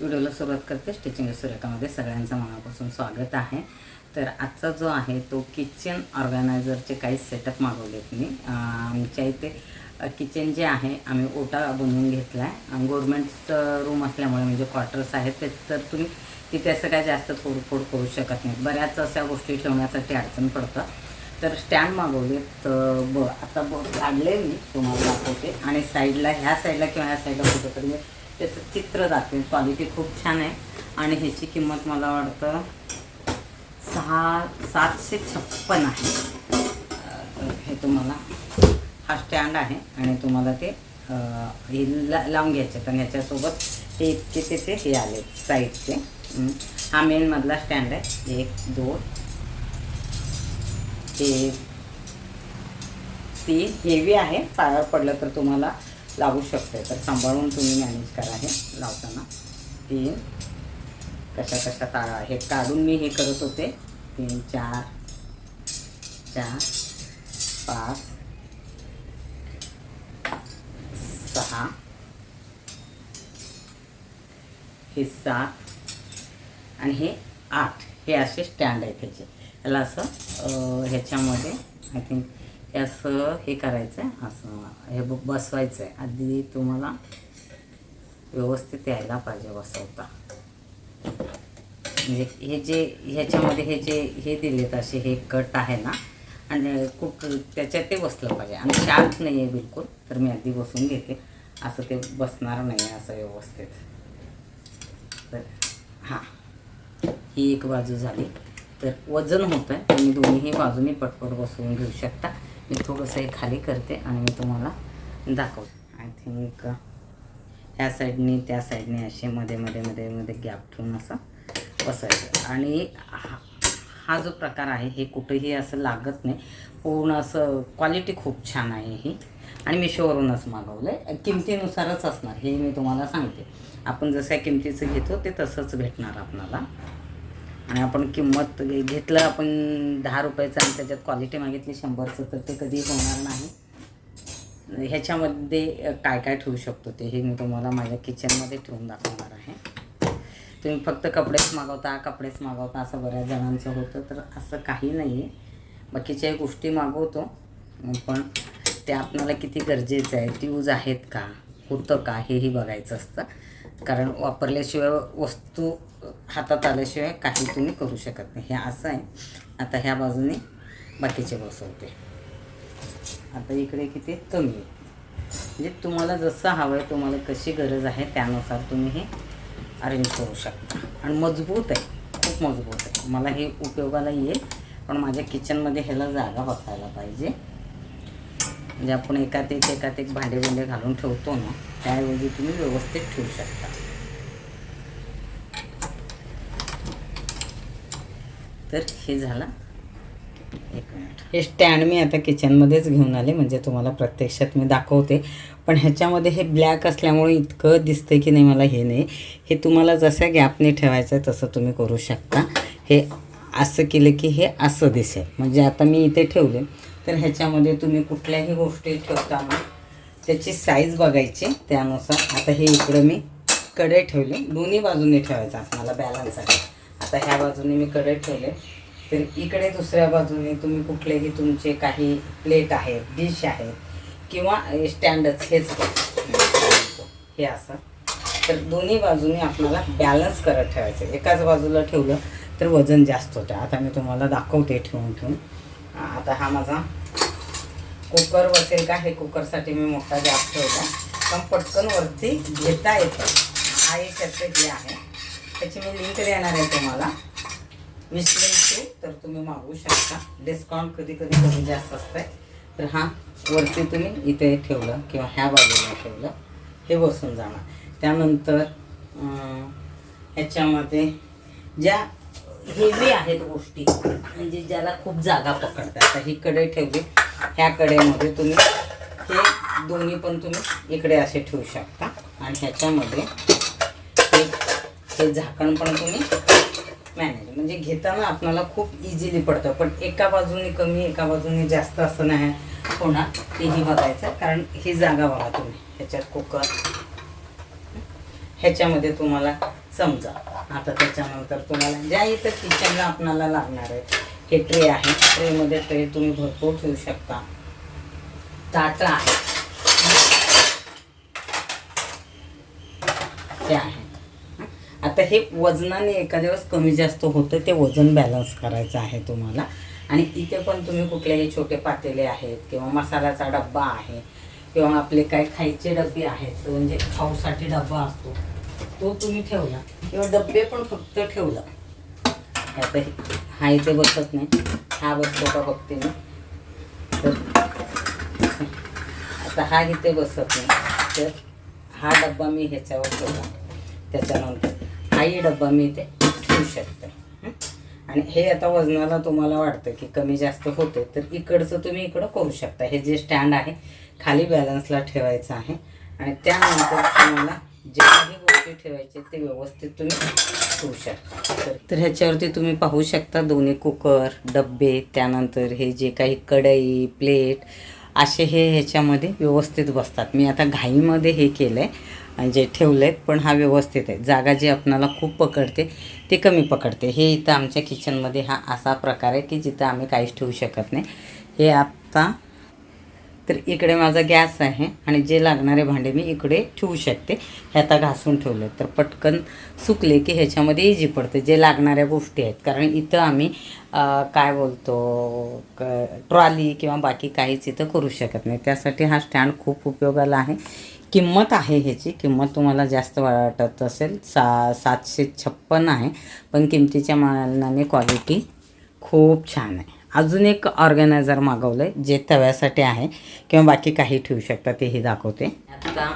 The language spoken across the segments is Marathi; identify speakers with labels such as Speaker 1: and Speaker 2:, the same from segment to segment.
Speaker 1: व्हिडिओला सुरुवात करते. स्टिचिंग सुरेखामध्ये सगळ्यांचं मनापासून स्वागत आहे. तर आजचा जो आहे तो किचन ऑर्गनायझरचे काही सेटअप मागवलेत मी. आमच्या इथे किचन जे आहे आम्ही ओटा बनवून घेतला आहे गव्हर्मेंटचं रूम असल्यामुळे म्हणजे क्वार्टर्स आहेत ते तर तुम्ही तिथे असं काय जास्त फोडफोड करू शकत नाही. बऱ्याच अशा गोष्टी ठेवण्यासाठी अडचण पडतं. तर स्टँड मागवले तर ब आता ब काढले मी तुम्हाला दाखवते. आणि साईडला ह्या साईडला किंवा ह्या साईडला कुठं तरी मी त्याचं चित्र दाखवेल क्वालिटी खूप छान आहे. आणि ह्याची किंमत मला वाटतं सहा सातशे छप्पन आहे. तर हे तुम्हाला हा स्टँड आहे आणि तुम्हाला ते हे ला लावून घ्यायचे. तर ह्याच्यासोबत हे इतके ते ते हे आले साईडचे हा मेनमधला स्टँड आहे. एक दोन एक ती हेवी आहे. पायावर पडलं तर तुम्हाला लागू शकते तर सांभाळून तुम्ही मॅनेज करा हे लावताना. तीन कशा कशा ताळा हे काढून मी हे करत होते. तीन चार चार पाच सहा हे सात आणि हे आठ. हे असे स्टँड आहेत त्याचे त्याला असं ह्याच्यामध्ये आय थिंक हे असं हे करायचं आहे असं हे बसवायचं आहे आधी तुम्हाला व्यवस्थित यायला पाहिजे बसवता. म्हणजे हे जे ह्याच्यामध्ये हे जे हे दिलेत असे हे कट आहे ना आणि कुठ त्याच्यात ते बसलं पाहिजे. आणि शार्प नाही आहे बिलकुल तर मी आधी बसून घेते. असं ते बसणार नाही आहे असं व्यवस्थित. तर हां. ही एक बाजू झाली. तर वजन होतं आहे तुम्ही दोन्ही बाजूनी पटपट बसवून घेऊ शकता. मी थोडंसं हे खाली करते आणि मी तुम्हाला दाखवते. आय थिंक ह्या साईडने त्या साईडने असे मध्ये मध्ये मध्ये मध्ये गॅप ठेवून असं बसायचं. आणि हा हा जो प्रकार आहे हे कुठेही असं लागत नाही. पूर्ण असं क्वालिटी खूप छान आहे ही. आणि मी मागवलं आहे किमतीनुसारच असणार हे मी तुम्हाला सांगते. आपण जसं किमतीचं घेतो ते तसंच भेटणार आपणाला. आणि आपण किंमत घेतलं आपण दहा रुपयाचं आणि त्याच्यात क्वालिटी मागितली शंभरचं तर ते कधी होणार नाही. ह्याच्यामध्ये काय काय ठेवू शकतो ते हे मी तुम्हाला माझ्या किचनमध्ये ठेवून दाखवणार आहे. तुम्ही फक्त कपडेच मागवता कपडेच मागवता असं बऱ्याच जणांचं होतं तर असं काही नाही आहे बाकीच्या गोष्टी मागवतो पण ते आपणाला किती गरजेचं आहे ती यूज आहेत का होतं का हेही बघायचं असतं. कारण वापरल्याशिवाय वस्तू हातात आल्याशिवाय काही तुम्ही करू शकत नाही. हे असं आहे. आता ह्या बाजूने बाकीचे बसवते. आता इकडे किती कमी आहे. म्हणजे तुम्हाला जसं हवं आहे तुम्हाला कशी गरज आहे त्यानुसार तुम्ही हे अरेंज करू शकता. आणि मजबूत आहे. खूप मजबूत आहे. मला हे उपयोगाला येईल. पण माझ्या किचनमध्ये ह्याला जागा बसायला पाहिजे. म्हणजे आपण एकात एक एकात एक भांडे भांडे घालून ठेवतो ना त्याऐवजी तुम्ही व्यवस्थित ठेवू शकता. तर हे झालं. एक मिनिट. हे स्टँड मी आता किचनमध्येच घेऊन आले म्हणजे तुम्हाला प्रत्यक्षात मी दाखवते. पण ह्याच्यामध्ये हे ब्लॅक असल्यामुळे इतकं दिसतं की नाही मला हे नाही. हे तुम्हाला जसं गॅपने ठेवायचं आहे तसं तुम्ही करू शकता. हे असं केलं की हे असं दिसेल. म्हणजे आता मी इथे ठेवले. तर ह्याच्यामध्ये तुम्ही कुठल्याही गोष्टी ठेवताना त्याची साईज बघायची त्यानुसार. आता हे इकडं मी कढई ठेवले. दोन्ही बाजूने ठेवायचं आपल्याला बॅलन्स आहे आता ह्या बाजूने मी कढई ठेवले. तर इकडे दुसऱ्या बाजूने तुम्ही कुठलेही तुमचे काही प्लेट आहेत डिश आहेत किंवा स्टँडच हेच हे असं. तर दोन्ही बाजूने आपल्याला बॅलन्स करत ठेवायचं एकाच बाजूला ठेवलं तर वजन जास्त होतं. आता मी तुम्हाला दाखवते ठेवून ठेवून. आता हा माझा कुकर बसेल का हे कुकरसाठी मी मोठा गॅस ठेवला. पण पटकन वरती घेता येतं. हा एक त्याचं जे आहे. त्याची मी लिंक देणार आहे तुम्हाला. वीस तर तुम्ही मागवू शकता. डिस्काउंट कधी कधी कमी जास्त असतंय. तर हा वरती तुम्ही इथे ठेवलं किंवा ह्या बाजूला ठेवलं. हे बसून जाणार. त्यानंतर ह्याच्यामध्ये ज्या हेवी आहेत गोष्टी म्हणजे ज्याला खूप जागा पकडतात. आता ही कडे ठेवली. ह्या कडेमध्ये तुम्ही हे दोन्ही पण तुम्ही इकडे असे ठेवू शकता. आणि ह्याच्यामध्ये हे हे झाकण पण तुम्ही मॅनेज म्हणजे घेताना आपल्याला खूप इझिली पडतं. पण एका बाजूने कमी एका बाजूने जास्त असं नाही होणार. तेही बघायचं कारण ही जागा बघा तुम्ही. ह्याच्यात कुकर. ह्याच्यामध्ये तुम्हाला समजा आता त्याच्यानंतर तुम्हाला ज्या इथं किचनला आपणाला लागणार आहे हे ट्रे आहे ट्रेमध्ये ट्रे तुम्ही भरपूर ठेवू शकता. ताटं आहे ते आहे. आता हे वजनाने एका दिवस कमी जास्त होतं ते वजन बॅलन्स करायचं आहे तुम्हाला. आणि इथे पण तुम्ही कुठलेही छोटे पातेले आहेत किंवा मसाल्याचा डब्बा आहे किंवा आपले काय खायचे डबे आहेत म्हणजे खाऊसाठी डब्बा असतो तो तुम्ही ठेवला. किंवा डब्बे पण फक्त ठेवला. आता हे- हा इथे बसत नाही. हा बसतो का बघते मी. तर आता हा इथे बसत नाही. तर हा डब्बा मी ह्याच्यावर ठेवला. त्याच्यानंतर हाही डब्बा मी इथे ठेवू शकते. आणि हे आता वजनाला तुम्हाला वाटतं की कमी जास्त होते तर इकडचं तुम्ही इकडं करू शकता. हे जे स्टँड आहे खाली बॅलन्सला ठेवायचं आहे. आणि त्यानंतर तुम्हाला जे काही गोष्टी ठेवायचे ते व्यवस्थित तुम्ही ठेवू शकता. तर तर ह्याच्यावरती तुम्ही पाहू शकता दोन्ही कुकर डब्बे त्यानंतर हे जे काही कढई प्लेट असे हे ह्याच्यामध्ये व्यवस्थित बसतात. मी आता घाईमध्ये हे केलं आहे जे ठेवलं आहे पण हा व्यवस्थित आहे. जागा जी आपणाला खूप पकडते ते कमी पकडते. हे इथं आमच्या किचनमध्ये हा असा प्रकार आहे की जिथं आम्ही काहीच ठेवू शकत नाही. हे आत्ता तर इकडे माझा गॅस आहे आणि जे लागणारे भांडे मी इकडे ठेवू शकते हे आता घासून ठेवले तर पटकन सुकले की ह्याच्यामध्ये इजी पडते जे लागणाऱ्या गोष्टी आहेत. कारण इथं आम्ही काय बोलतो क ट्रॉली किंवा बाकी काहीच इथं करू शकत नाही. त्यासाठी हा स्टँड खूप उपयोगाला आहे. किंमत आहे ह्याची. किंमत तुम्हाला जास्त वाटत असेल सा सातशे छप्पन आहे. पण किमतीच्या मानाने क्वालिटी खूप छान आहे. अजून एक ऑर्गनायझर मागवलं आहे जे तव्यासाठी आहे किंवा बाकी काही ठेवू शकता तेही दाखवते. आता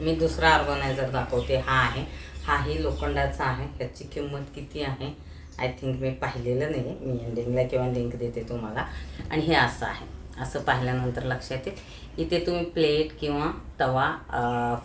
Speaker 1: मी दुसरा ऑर्गनायझर दाखवते हा आहे. हाही लोखंडाचा आहे ह्याची किंमत किती आहे? आय थिंक मी पाहिलेलं नाही मी एंडिंगला किंवा लिंक देते तुम्हाला. आणि हे असं आहे. असं पाहिल्यानंतर लक्षात येईल. इथे तुम्ही प्लेट किंवा तवा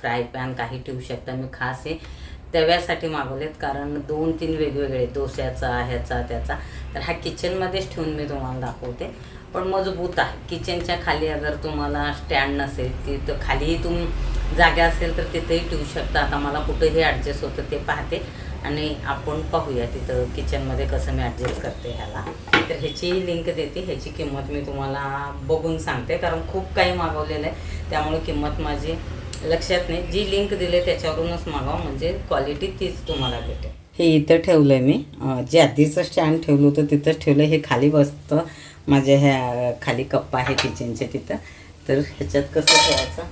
Speaker 1: फ्राय पॅन काही ठेवू शकता. मी खास हे तव्यासाठी मागवलेत कारण दोन तीन वेगवेगळे डोस्याचा ह्याचा त्याचा. तर हा किचनमध्येच ठेवून मी तुम्हाला दाखवते. पण मजबूत आहे. किचनच्या खाली अगर तुम्हाला स्टँड नसेल तिथं खालीही तुम जागा असेल तर तिथेही ठेवू शकता. आता मला कुठेही ॲडजस्ट होतं ते पाहते. आणि आपण पाहूया तिथं किचनमध्ये कसं मी ॲडजस्ट करते ह्याला. तर ह्याची लिंक देते. ह्याची किंमत मी तुम्हाला बघून सांगते. कारण खूप काही मागवलेलं आहे. त्यामुळे किंमत माझी लक्षात नाही. जी लिंक दिली त्याच्यावरूनच मागवा म्हणजे क्वालिटी तीच तुम्हाला भेटेल. हे इथं ठेवलं आहे मी जे आधीचं स्टँड ठेवलं होतं तिथंच ठेवलं हे खाली बसतं. माझ्या ह्या खाली कप्पा आहे किचनच्या तिथं. तर ह्याच्यात कसं ठेवायचं?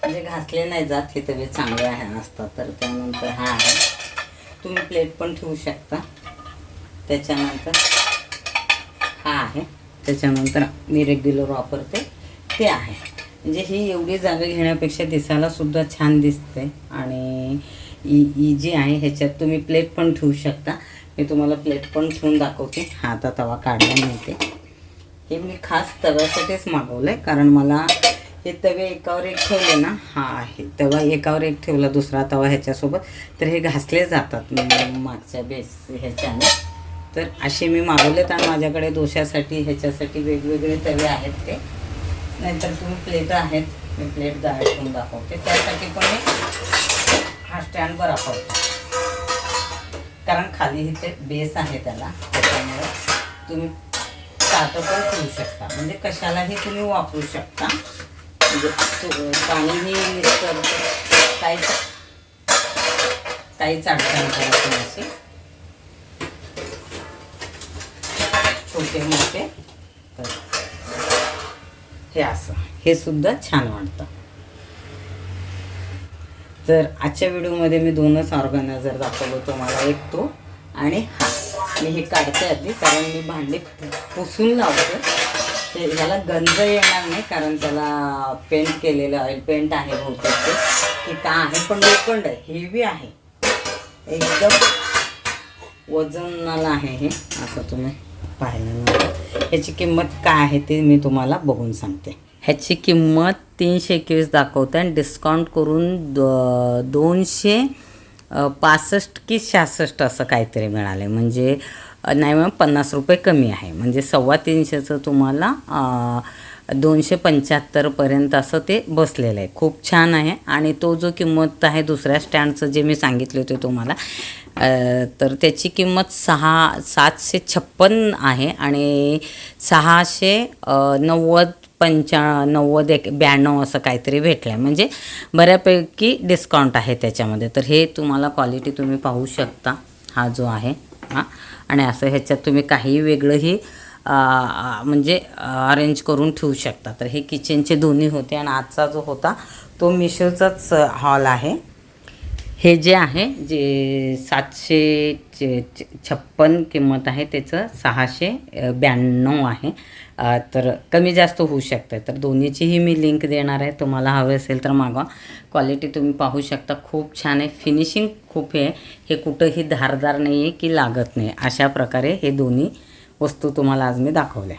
Speaker 1: म्हणजे घासले नाही जात हे तवे चांगले आहे असतात. तर त्यानंतर हा आहे. तुम्ही प्लेट पण ठेवू शकता. त्याच्यानंतर हा आहे. त्याच्यानंतर मी रेग्युलर वापरते. ते आहे. म्हणजे ही एवढी जागा घेण्यापेक्षा दिसायला सुद्धा छान दिसते. आणि ई ई जी आहे ह्याच्यात तुम्ही प्लेट पण ठेवू शकता. मी तुम्हाला प्लेट पण ठेवून दाखवते. हा आता तवा काढला मिळते हे मी खास तव्यासाठीच मागवलं आहे कारण मला हे तवे एकावर एक ठेवले ना हा आहे. तवा एकावर एक ठेवला दुसरा तवा ह्याच्यासोबत. तर हे घासले जातात मागच्या बेस ह्याच्याने. तर असे मी मागवलेत आणि माझ्याकडे दोशासाठी ह्याच्यासाठी वेगवेगळे तवे आहेत ते. नाहीतर तुम्ही प्लेट आहेत मी प्लेट दाखवून दाखवते. त्यासाठी पण मी हा स्टँड बरा कारण खाली इथे बेस आहे त्याला त्याच्यामुळे तुम्ही ताटं पण ठेवू शकता. म्हणजे कशालाही तुम्ही वापरू शकता. म्हणजे पाणीही काहीच काहीच अडचण करत नाही छोटे मोठे हे असं. हे सुद्धा छान वाटतं. तर आजच्या व्हिडिओमध्ये मी दोनच ऑर्गनायझर दाखवलो तुम्हाला. एक तो आणि हा. मी हे काढते आधी कारण मी भांडी पुसून लावते. ते ह्याला गंज येणार नाही कारण त्याला पेंट केलेलं ऑइल पेंट आहे बहुतेक ते. की का आहे पण लोखंड आहे हेवी आहे. एकदम वजनाला आहे हे असं तुम्ही पाहिल्यानंतर ह्याची किंमत काय आहे ते मी तुम्हाला बघून सांगते. ह्याची किंमत तीनशे एकवीस दाखवते आणि डिस्काउंट करून दो दोनशे पासष्ट की सहासष्ट असं काहीतरी मिळालं आहे म्हणजे नाही मग पन्नास रुपये कमी आहे. म्हणजे सव्वा तीनशेचं तुम्हाला दोनशे पंच्याहत्तरपर्यंत असं ते बसलेलं आहे. खूप छान आहे. आणि तो जो किंमत आहे दुसऱ्या स्टँडचं जे मी सांगितले होते तुम्हाला तर त्याची किंमत सहा सातशे छप्पन आहे आणि सहाशे नव्वद पंचा नव्वद एक ब्याण्णव असं काहीतरी भेटलं आहे म्हणजे बऱ्यापैकी डिस्काउंट आहे त्याच्यामध्ये. तर हे तुम्हाला क्वालिटी तुम्ही पाहू शकता. हा जो आहे हां. आणि असं ह्याच्यात तुम्ही काही वेगळंही म्हणजे अरेंज करून ठेवू शकता. तर हे किचनचे दोन्ही होते आणि आजचा जो होता तो मिशोचाच हॉल आहे. हे जे आहे जे सातशे चे- छप्पन किंमत आहे त्याचं सहाशे ब्याण्णव आहे. तर कमी जास्त होऊ शकतं तर दोन्हीचीही मी लिंक देणार आहे. तुम्हाला हवे असेल तर मागवा. क्वालिटी तुम्ही पाहू शकता. खूप छान आहे. फिनिशिंग खूप आहे हे कुठंही धारदार नाही आहे की लागत नाही अशा प्रकारे हे दोन्ही वस्तू तुम्हाला आज मी दाखवल्या.